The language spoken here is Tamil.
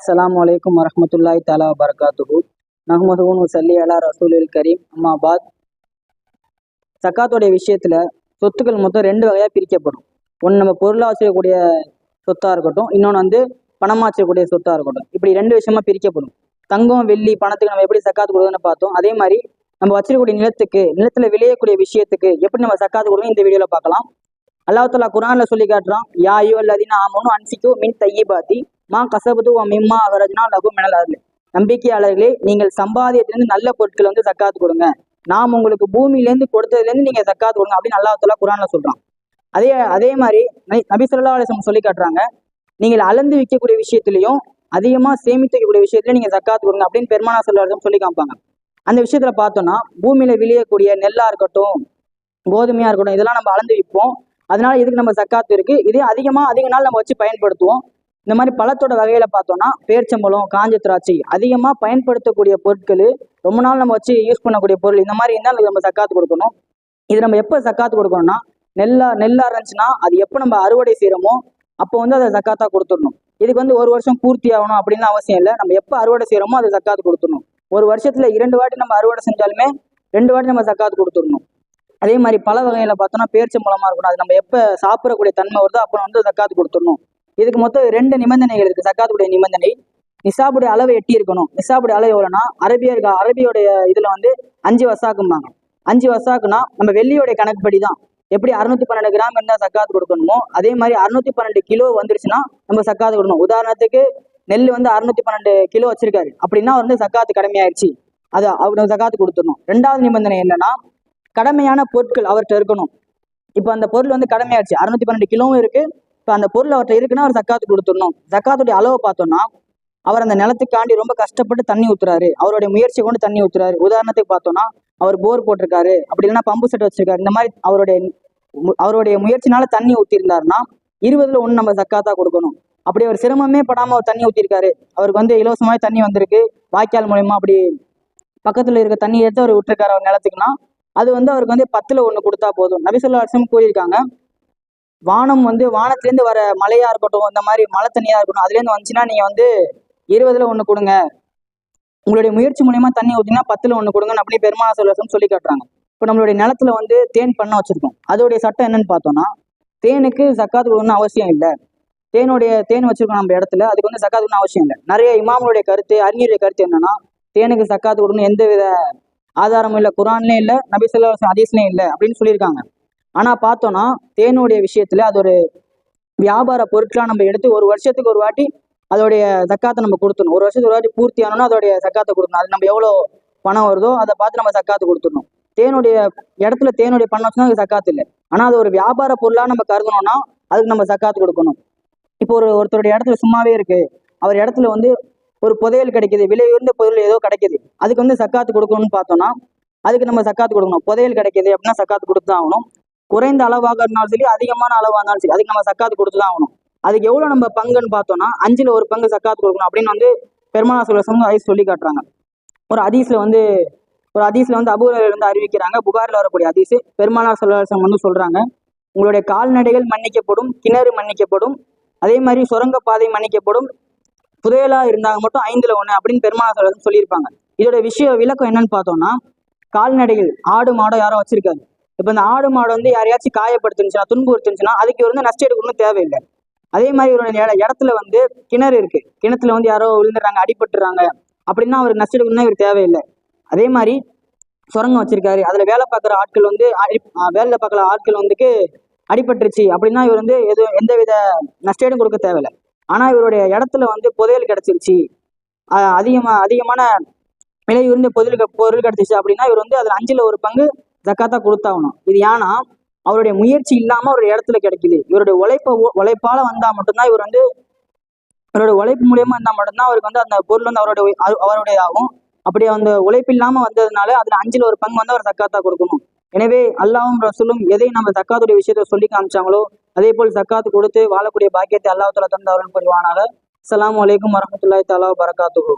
அஸ்லாம் வலைக்கம் வரமத்துல்லாய் தஆலா வபரகாத்துஹு. நஹமதுன் சல்லி அலா ரசூலில் கரீம். அம்மா பாத். சக்காத்துடைய விஷயத்துல சொத்துக்கள் மொத்தம் ரெண்டு வகையாக பிரிக்கப்படும். ஒன்று நம்ம பொருளாக வச்சுக்கக்கூடிய சொத்தாக இருக்கட்டும் இன்னொன்று வந்து பணமாக வச்சுக்கக்கூடிய சொத்தாக இருக்கட்டும். இப்படி ரெண்டு விஷயமா பிரிக்கப்படும். தங்கம் வெள்ளி பணத்துக்கு நம்ம எப்படி சக்காத்து கொடுக்குதுன்னு பார்த்தோம். அதே மாதிரி நம்ம வச்சிருக்கக்கூடிய நிலத்துக்கு நிலத்தில் விளையக்கூடிய விஷயத்துக்கு எப்படி நம்ம சக்காத்து கொடுக்கணும் இந்த வீடியோவில் பார்க்கலாம். அல்லாஹ் தஆலா குரானில் சொல்லி காட்டுறான் யா ஐயோ அல்லதீன ஆமனு அன்சிக்கு மின் தையிபாத்தி. மா கசபது வ மிம்மா அவரஜ்னா லகு மினல் நம்பிக்கையாளர்களே நீங்கள் சம்பாதியத்திலிருந்து நல்ல பொருட்களை வந்து சக்காத்து கொடுங்க. நாம் உங்களுக்கு பூமியிலேருந்து கொடுத்ததுலேருந்து நீங்க சக்காத்து கொடுங்க அப்படின்னு நல்லா தஆலா குர்ஆன்ல சொல்கிறான் அதே அதே மாதிரி நபி- நபி அலிசம் சொல்லி காட்டுறாங்க. நீங்கள் அளந்து விற்கக்கூடிய விஷயத்திலையும் அதிகமாக சேமித்து வைக்கக்கூடிய விஷயத்துல நீங்க சக்காத்து கொடுங்க அப்படின்னு பெருமானா செல்வார்கள் சொல்லி காமிப்பாங்க. அந்த விஷயத்துல பார்த்தோம்னா பூமியில விளையக்கூடிய நெல்லா இருக்கட்டும் கோதுமையா இருக்கட்டும் இதெல்லாம் நம்ம அளந்து விற்போம். அதனால இதுக்கு நம்ம சக்காத்து இருக்கு. இதே அதிகமாக அதிக நாள் நம்ம வச்சு பயன்படுத்துவோம். இந்த மாதிரி பழத்தோட வகையில பார்த்தோம்னா பேர்ச்சம்பழம் காஞ்ச திராட்சை அதிகமா பயன்படுத்தக்கூடிய பொருட்கள் ரொம்ப நாள் நம்ம வச்சு யூஸ் பண்ணக்கூடிய பொருள் இந்த மாதிரி இருந்தால் நம்ம சக்காத்து கொடுக்கணும். இது நம்ம எப்போ சக்காத்து கொடுக்கணும்னா நெல்லா நெல்லா இருந்துச்சுன்னா அது எப்போ நம்ம அறுவடை செய்யறோமோ அப்போ வந்து அதை சக்காத்தா கொடுத்துடணும். இதுக்கு வந்து ஒரு வருஷம் பூர்த்தி ஆகணும் அப்படின்னு அவசியம் இல்லை. நம்ம எப்போ அறுவடை செய்யறோமோ அதை சக்காத்து கொடுத்துடணும். ஒரு வருஷத்துல இரண்டு வாட்டி நம்ம அறுவடை செஞ்சாலுமே ரெண்டு வாட்டி நம்ம சக்காத்து கொடுத்துடணும். அதே மாதிரி பல வகையில பார்த்தோம்னா பேர்ச்சம்பழமா இருக்கணும். அது நம்ம எப்போ சாப்பிடக்கூடிய தன்மை வருதோ அப்போ வந்து சக்காத்து கொடுத்துடணும். இதுக்கு மொத்தம் ரெண்டு நிபந்தனைகள் இருக்கு. சக்காத்துடைய நிபந்தனை நிசாபுடைய அளவு எட்டி இருக்கணும் நிசாபுடைய அளவு எவ்வளோனா அரபியர் அரபியோடைய இதில் வந்து அஞ்சு வசாக்கும்பாங்க. அஞ்சு வசாக்குனா நம்ம வெள்ளியோடைய கணக்குப்படி தான் எப்படி அறுநூத்தி பன்னெண்டு கிராம் இருந்தால் சக்காத்து கொடுக்கணுமோ அதே மாதிரி அறுநூத்தி பன்னெண்டு கிலோ வந்துருச்சுன்னா நம்ம சக்காத்து கொடுக்கணும். உதாரணத்துக்கு நெல் வந்து அறுநூத்தி பன்னெண்டு கிலோ வச்சிருக்காரு. அப்படின்னா அவர் வந்து சக்காத்து கடமையாயிருச்சு. அது அவர் சக்காத்து கொடுத்துடணும். ரெண்டாவது நிபந்தனை என்னன்னா கடமையான பொருட்கள் அவர்கிட்ட இருக்கணும். இப்போ அந்த பொருள் வந்து கடமையாச்சு அறுநூத்தி பன்னெண்டு கிலோவும் இருக்கு. இப்போ அந்த பொருள் அவர்கிட்ட இருக்குன்னா அவர் சக்காத்து கொடுத்துடணும். சக்காத்துடைய அளவை பார்த்தோம்னா அவர் அந்த நிலத்துக்காண்டி ரொம்ப கஷ்டப்பட்டு தண்ணி ஊத்துறாரு. அவருடைய முயற்சி கொண்டு தண்ணி ஊத்துறாரு. உதாரணத்துக்கு பார்த்தோம்னா அவர் போர் போட்டிருக்காரு. அப்படி இல்லைன்னா பம்பு செட் வச்சிருக்காரு. இந்த மாதிரி அவருடைய அவருடைய முயற்சினால தண்ணி ஊத்திருந்தாருன்னா இருபதுல ஒன்று நம்ம சக்காத்தா கொடுக்கணும். அப்படி அவர் சிரமமே படாமல் அவர் தண்ணி ஊத்திருக்காரு அவருக்கு வந்து இலவசமாக தண்ணி வந்திருக்கு. வாய்க்கால் மூலயமா அப்படி பக்கத்துல இருக்க தண்ணி எடுத்து அவர் விட்டுருக்காரு அவர் நிலத்துக்குன்னா அது வந்து அவருக்கு வந்து பத்துல ஒண்ணு கொடுத்தா போதும். நபிசல்லா அரசும் கூறியிருக்காங்க வானம் வந்து வானத்திலேருந்து வர மழையா இருக்கட்டும் இந்த மாதிரி மழை தண்ணியா இருக்கட்டும் அதுலேருந்து வந்துச்சுன்னா நீங்க வந்து இருபதுல ஒண்ணு கொடுங்க. உங்களுடைய முயற்சி மூலியமா தண்ணி ஊற்றினா பத்துல ஒண்ணு கொடுங்கன்னு அப்படியே பெருமாள் சொல்லி சொல்லி காட்டுறாங்க. இப்போ நம்மளுடைய நிலத்துல வந்து தேன் பண்ண வச்சிருக்கோம். அதோடைய சட்டம் என்னன்னு பார்த்தோம்னா தேனுக்கு சக்காத்து கொடுக்கணும்னு அவசியம் இல்லை. தேனுடைய தேன் வச்சிருக்கோம் நம்ம இடத்துல அதுக்கு வந்து சக்காத்து கொடுக்கணும் அவசியம் இல்லை. நிறைய இமாமுடைய கருத்து அறிஞருடைய கருத்து என்னன்னா தேனுக்கு சக்காத்து கொடுக்கணும் எந்த வித ஆதாரமும் இல்லை குரான்லேயும் இல்லை நபி சொல்லா இல்லை அப்படின்னு சொல்லியிருக்காங்க. ஆனா பார்த்தோன்னா தேனுடைய விஷயத்துல அது ஒரு வியாபார பொருட்களா நம்ம எடுத்து ஒரு வருஷத்துக்கு ஒரு வாட்டி அதோடைய சக்காத்தை நம்ம கொடுத்துடணும். ஒரு வருஷத்துக்கு ஒரு வாட்டி பூர்த்தி ஆனோன்னா அதோடைய சக்காத்தை கொடுக்கணும். அது நம்ம எவ்வளோ பணம் வருதோ அதை பார்த்து நம்ம சக்காத்து கொடுத்துடணும். தேனுடைய இடத்துல தேனுடைய பணம் வச்சுன்னா அது சக்காத்து இல்லை. ஆனா அது ஒரு வியாபார பொருளா நம்ம கருதணும்னா அதுக்கு நம்ம சக்காத்து கொடுக்கணும். இப்போ ஒரு ஒருத்தருடைய இடத்துல சும்மாவே இருக்கு. அவர் இடத்துல வந்து ஒரு புதையல் கிடைக்குது. விலை உயர்ந்த பொருள் ஏதோ கிடைக்குது. அதுக்கு வந்து சக்காத்து கொடுக்கணும்னு பார்த்தோம்னா அதுக்கு நம்ம சக்காத்து கொடுக்கணும். புதையல் கிடைக்குது அப்படின்னா சக்காத்து கொடுத்து தான் ஆகணும். குறைந்த அளவாக இருந்தாலும் சரி அதிகமான அளவாக இருந்தாலும் சரி அதுக்கு நம்ம சக்காத்து கொடுத்து தான் ஆகணும். அதுக்கு எவ்வளவு நம்ம பங்குன்னு பார்த்தோம்னா அஞ்சுல ஒரு பங்கு சக்காத்து கொடுக்கணும் அப்படின்னு வந்து பெருமானா சொல்ல ஐஸ் சொல்லி காட்டுறாங்க. ஒரு அதீஸில் வந்து ஒரு ஹதீஸ்ல வந்து அபூரில் இருந்து அறிவிக்கிறாங்க. புகாரில் வரக்கூடிய அதீஸ் பெருமானார் சொல்லம் வந்து சொல்றாங்க. உங்களுடைய கால்நடைகள் மன்னிக்கப்படும் கிணறு மன்னிக்கப்படும் அதே மாதிரி சுரங்க பாதை மன்னிக்கப்படும் புதையலா இருந்தாங்க மட்டும் ஐந்துல ஒண்ணு அப்படின்னு பெருமானார் சொல்லம் சொல்லியிருப்பாங்க. இதோட விஷய விளக்கம் என்னன்னு பார்த்தோம்னா கால்நடைகள் ஆடு மாடோ யாரோ வச்சிருக்காரு இப்போ இந்த ஆடு மாடு வந்து யாரையாச்சும் காயப்படுத்துச்சுன்னா துன்புறுத்துச்சுன்னா அதுக்கு இவர் வந்து நஷ்டம் எடுக்கணும்னு தேவையில்லை. அதே மாதிரி ஒரு இடத்துல வந்து கிணறு இருக்கு. கிணத்துல வந்து யாரோ விழுந்துடுறாங்க அடிபட்டுறாங்க அப்படின்னா அவருக்கு நஷ்டம் எடுக்கணும்னா இவர் தேவையில்லை. அதே மாதிரி சுரங்கம் வச்சிருக்காரு. அதுல வேலை பார்க்குற ஆட்கள் வந்து அடி- வேலை பார்க்குற ஆட்கள் வந்துக்கு அடிபட்டுருச்சு அப்படின்னா இவர் வந்து எதுவும் எந்த வித நஷ்டேடும் கொடுக்க தேவையில்லை. ஆனா இவருடைய இடத்துல வந்து புதையல் கிடைச்சிருச்சு. அதிகமாக அதிகமா அதிகமான விலை உயர்ந்த பொருள் பொருள் கிடைச்சிச்சு அப்படின்னா இவர் வந்து அதுல அஞ்சுல ஒரு பங்கு ஜக்காத்தா கொடுத்தாகணும். இது ஏன்னா அவருடைய முயற்சி இல்லாம ஒரு இடத்துல கிடைக்குது. இவருடைய உழைப்ப உழைப்பால வந்தா மட்டும்தான் இவர் வந்து அவருடைய உழைப்பு மூலியமா இருந்தா மட்டும்தான் அவருக்கு வந்து அந்த பொருள் வந்து அவருடைய உய- அவருடைய ஆகும் அப்படி அந்த உழைப்பு இல்லாம வந்ததுனால அதுல அஞ்சுல ஒரு பங்கு வந்து அவர் தக்காத்தா கொடுக்கணும். எனவே அல்லாவும் ரசூலும் எதை நம்ம தக்காத்துடைய விஷயத்தை சொல்லி காமிச்சாங்களோ அதே போல் தக்காத்து கொடுத்து வாழக்கூடிய பாக்கியத்தை அல்லாஹ் தலா தந்து அவர்கள் புரிவானாக. அலாம் அலைக்கும் வரமத்துல்லாய் தலா வரகாத்துஹு